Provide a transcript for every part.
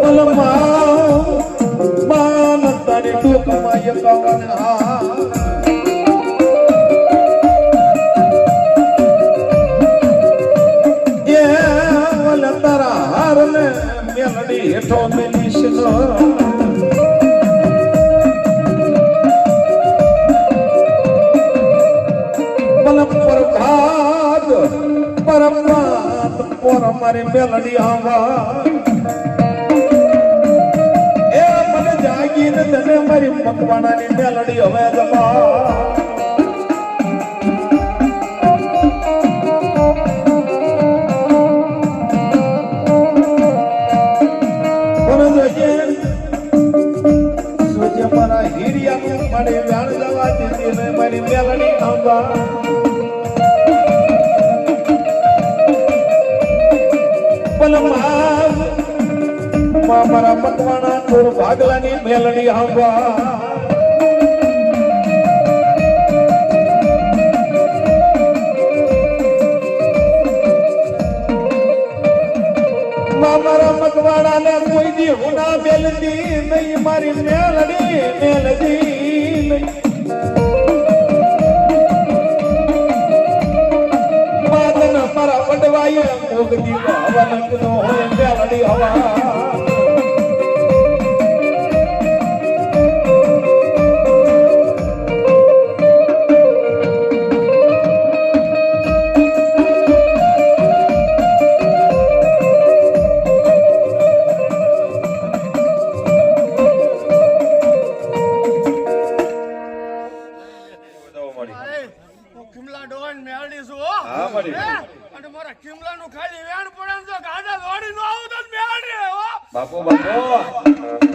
પલમાં માન તારી ટોકમાં તારા હારને મેલડી હેઠો મેલીશ નો. પલમ પ્રભાત પરમાત પર મારી મેલડી આવા જાગીને તને મારી મકવાણાની મેલડી હવે સોજે મારા વ્યાણ જવા દીધી ને મારી મેલડી આંબા પલમાં મારા પતવાના થોડ ભાગલાની મેલડી આંબા મારા મકવાણા ને કોઈ દી હુના મેલડી નહીં, મારી મેલડી મેલડી મારા વડવાય ભોગતી હવા નો હોય મેલડી હવા. હે? અને મારા કિમલાનું ખાલી વેણ પડે તો ગાડા દોડી ન આવું તો મેળડી, હો. બાપો બાપુ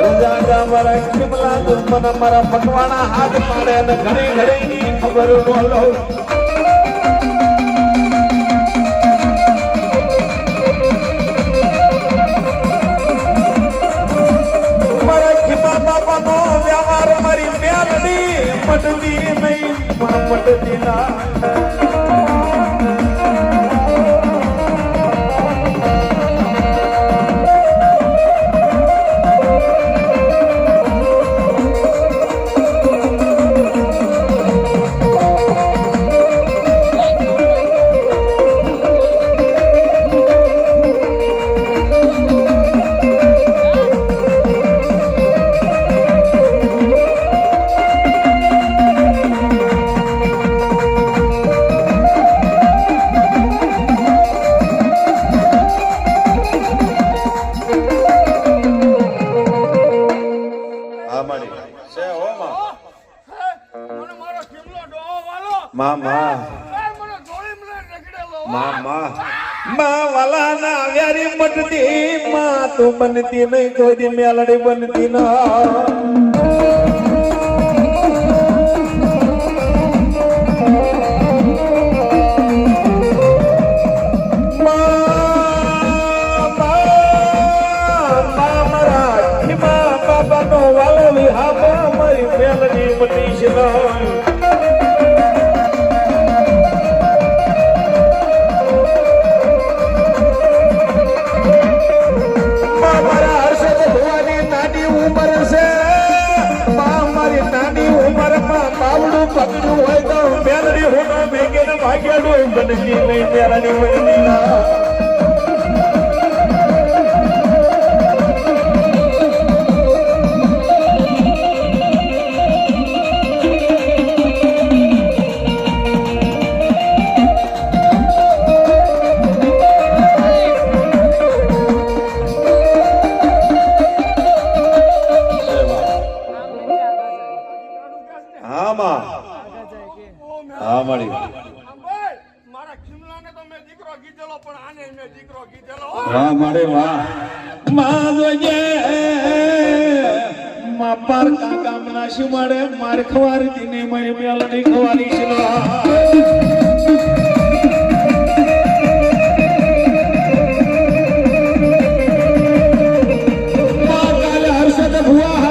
રાજા મારા કિમલા દુશ્મન મારા પટવાણા હાથ પાડે અને ઘણી ઘણી ખબર બોલો. માં ડોહો વાલો. માં વાલા ના વ્યારી મટતી માં તું બનતી નહીં ના બાવડું પગડું હોય તો મેલડી હોનો ભેગીને ભાગ્યાડું બનતી નહીં મેલડી બનતી ના વાહ મારે વાહ. માં જોજે માં પારકા ગામના શિમાડે માર ખવારી દીને મારી મેલડી ખવારી છે. માં કાલે હર્ષદ ભુવા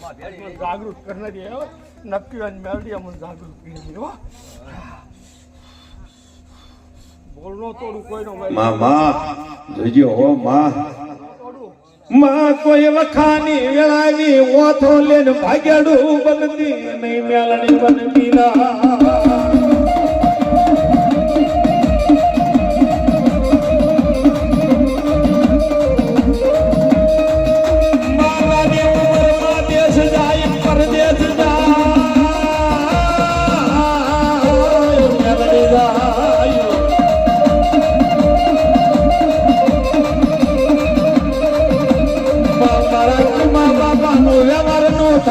મને જાગૃત કરનારી હે, હો. નક્કી અને મેલડી મને જાગૃત કરી હો. બોલનો તોડું કોઈનો મારી જોઈજો હો માં. તોડું માં કોઈ વખાની વેળાવી ઓથો લેન ભાગ્યાડું બનતી નહીં મેલણી બનતી ના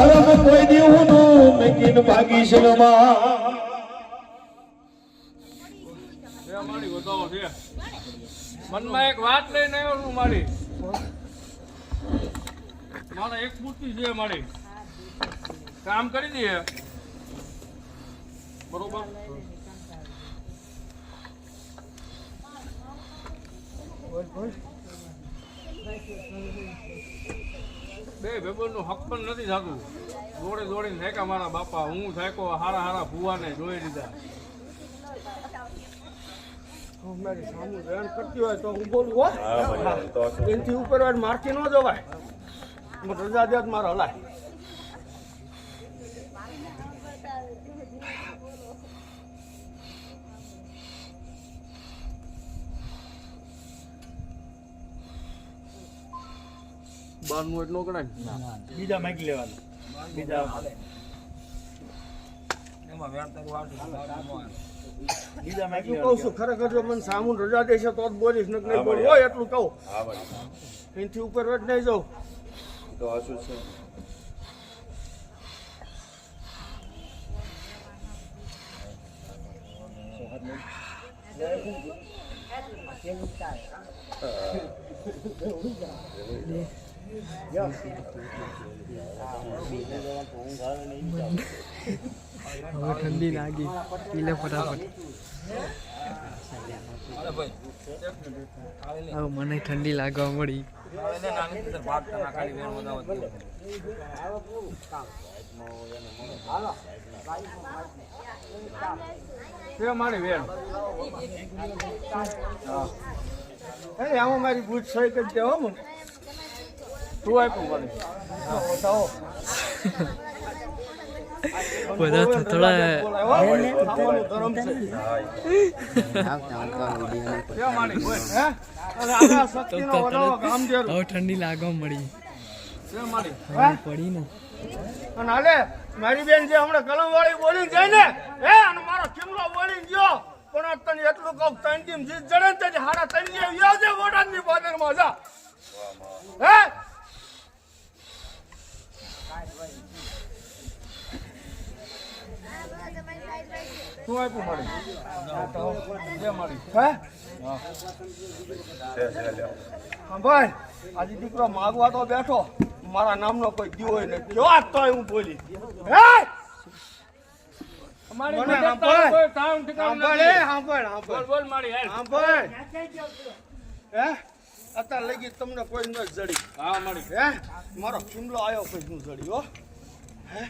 ધર્મ કોઈ દેવું નું માં મનમાં એક વાત લઈને આવ્યો મારી. મારા એક પૂરતી છે મારી. કામ કરી દઈએ. બરોબર? બોલ બોલ બે ભાઈબંધનું હક પણ નથી થતું. દોડે દોડીને થાક્યા મારા બાપા હું થાક્યો હારા હારા ભુવાને જોઈ લીધા. મારી સામું વેણ કરતી હોય તો હું બોલું હો. એનથી ઉપર મારથી ન જવાય. રજા દે મારે હલાય. બારનું એટલું ગણાય બીજા માગી લેવાનું. બીજા બીજા માગી કહું છું ખરેખર જો મને સામું રજા દેશે તો જ બોલીશ ને નહીં બોલું હોય એટલું કહું. એનાથી ઉપર વેટ નહીં જાઉં. હવે ઠંડી લાગી. પીલે ફટાફટ. હવે મને ઠંડી લાગવા મળી. મારી એ આમાં મારી બૂટ સહી કરી દેવા મને? તું આપ્યું મને બધા હવે ઠંડી લાગવા મળી. મારી પડી ને. અને હાલે મારી બેન જે હમણાં કલમ વાળી બોલી જાય ને હે? અને મારો ચીમલો બોલી ગયો. પણ તને એટલું કહું ત્રણ ટીમ જીત જડે ને તેથી હાડા ત્રણ જે વ્યાજ છે વોટાની બોર્ડરમાં જા. હે? તું આપ્યું મારી છે હે ભાઈ આજે દીકરો માગવા તો બેઠો. મારા નામનો કોઈ દીવો ને આજ તો હું બોલી. હે? સાંભળ. સાંભળ સાંભળ બોલ બોલ મારી સાંભળ. હે? અત્યારે લગી તમને કોઈ ન જડી. હા મારી હે? મારો ખીમલો આવ્યો પછી હું જડી હો. હે?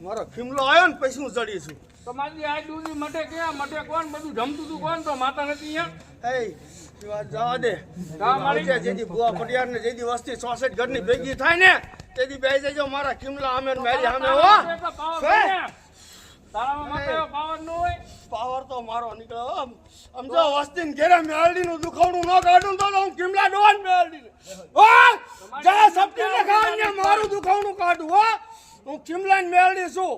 મારો ખીમલો આવ્યો ને પછી હું જડી છું. તમારી આ દૂધી મટે ક્યાં? મટે કોણ? બધું જમતું તું કોણ? તો માતા નથી અહીંયા? હે એ જવા દે. જે જેથી બુઆ પટિયાર ને જેથી વસ્તી ચોસઠ ઘરની ભેગી થાય ને તેથી બેસી જજો મારા ખીમલા અમે મારી સામે હો. પાવર ને. ન તો મારો નીકળ્યો આમ સમજો વસ્તીને ઘેરે મેલડીનું દુખાવણું ન કાઢું તો હું કિમલા ડોન મેલડી ઓ જા સપટી મારું દુખાવણું કાઢું હો? હું કિમલા મેળડી છું.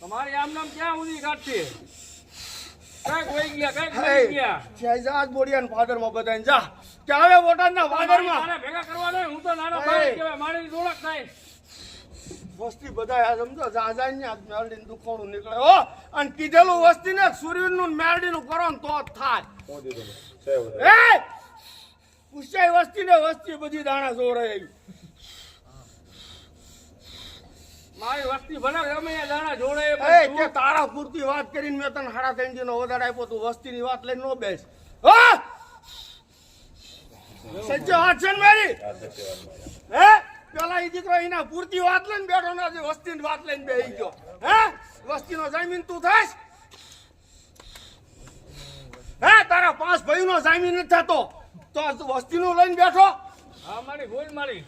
તમારી આમ નામ ક્યાં ઉધી કાઢતી? કાંઈક વહી ગયા કાંઈક વહી ગયા. શહેજાદ બોડિયાન ફાધરમાં બધાને જા. કે આવે બોટાદના ફાધરમાં. મારે ભેગા કરવા નહીં હું તો નાનો. ભાઈ મારી ઓળખ થાય. વસ્તી બધા આ સમજો જાજાઈને આ મેલડીનું દુખાવણું નીકળે. હો અને કીધેલું વસ્તીને સૂર્યનું ને મેલડીનું કરો ને તો થાય. એ ઉચ્ચાઈ વસ્તી ને વસ્તી બધી દાણા આવી મારી વસ્તી ભલે ગમે એ દાણા જોડે એ તે તારા પૂરતી વાત કરીને મેં તને સાડા ત્રણ દિનો વધારે આપ્યો તું વસ્તીની વાત લઈને નો બેસ. હા! સચ્ચો વાત છે ને મારી? હે? પેલા એ દીકરો એના પૂરતી વાત લઈને બેઠો ને આજે વસ્તી વાત લઈને બેસી ગયો. હે? વસ્તીનો જામીન તું થઈશ? હે તારા પાંચ ભાઈનો જામીન નથી થતો. તો વસ્તી નું લઈને બેઠો? હા મારી ભૂલ મારી.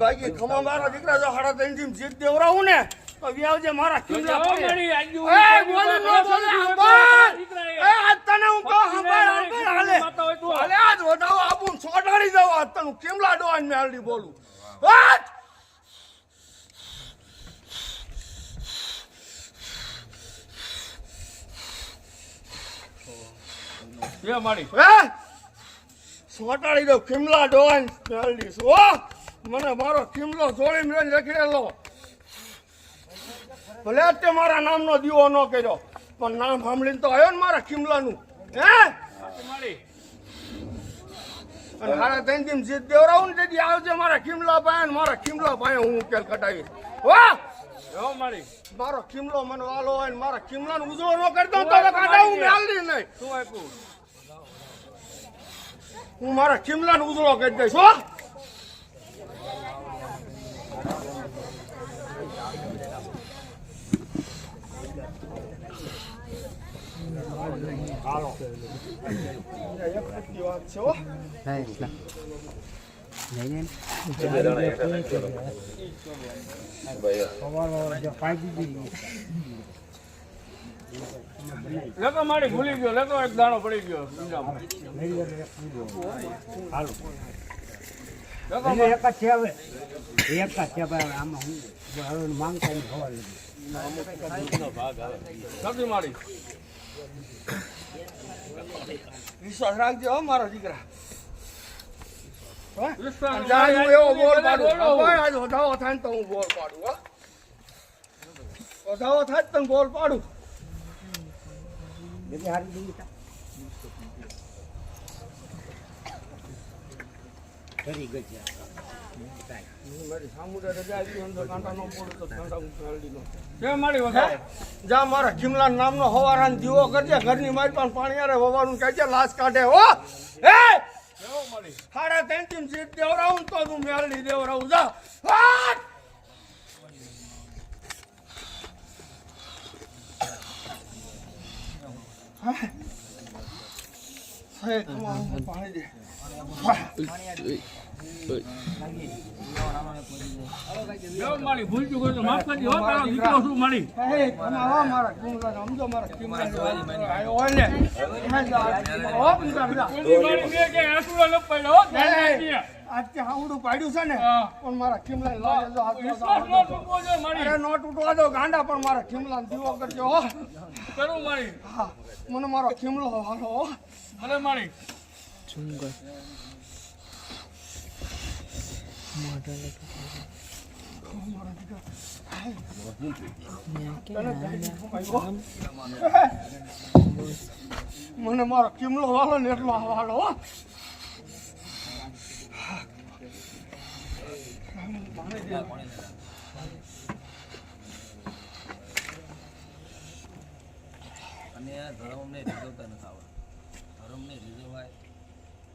બાકી ખમા મારા દીકરા જો સાડા ત્રણથી જીત દેવરાવું ને તો વ્યાવજે મારા કિલ્લા પડે. બોલી. નો બોલે, એ તને હું કહું, મારી હાલે. હાલે, આજ વધાવો આપું, છોડાડી દઉં, આજ તને ડોહાને મેલડી બોલું. લે મારી હે? છોટાડી દઉં, કિમલા ડોહાને મેલડી છું, મને મારો કિમલો જોડી લઈને રખડેલો ભલે તે મારા નામનો દીવો ન કર્યો પણ નામ સાંભળીને તો આવ્યો ને મારા કિમલાનું હે? મારી અને હારા ત્રણ દિન જીત દેવરાવું ને તેથી આવજે મારા કિમલા ભાઈ ને મારા કિમલા ભાઈ હું ઉકેલ કટાવી વાહ મારી. મારો કિમલો મને વાલો હોય ને મારા કિમલાનો ઉજળો ન કરી દઉં તો તો કાઢા મેલડી નહીં. શું આપ્યું? હું મારા કિમલાનો ઉજળો કરી દઈશ હો? એક ખોટી વાત છે હો. લેતો મારી ભૂલી ગયો લેતો એક દાણો પડી ગયો. લેતો એક છે હવે એક જ છે આમાં હું માંગતા ખબર નથી મારી વિશ્વાસ રાખજો હો મારો દીકરા. એવો બોલ પાડું. વધાવો થાય ને તો હું બોલ પાડું હો. વધાવો થાય ને તો હું બોલ પાડું. હારી જા, મારા ખીમલા નામનો હવારાન દીવો કરજે. ઘરની મારી પણ પાણી હોવાનું વવાનું કહેજે લાશ કાઢે. હો! જીત દેવરાવું તો તું મેળડી દેવરાવું જા. પાણી દે. કેવો મારી ભૂલ ચૂક હોય તો માફ કરજો હો તારો દીકરો છું મારી હે, તમારા મારા ખીમલા સમજો મારા ખીમલા આવ્યો હોય ને હે, જા, હો, પીતા, પીતા. કોઈની મારી મેં કે આંસુડો ન પડ્યો હો ધ્યાન રાખજે. આજથી હાવડું પાડ્યું છે ને પણ મારા ખીમલા ન તૂટવો જોઈએ મારી અરે નો તૂટવા દો ગાંડા પણ મારા ખીમલા દીવો કરજો હો કરું મારી હા મને મારો ખીમલો હાલો ભલે મારી મને મારો ખીમલો વાલો ને એટલો હાલો અને આ ધર્મને રીઝવતા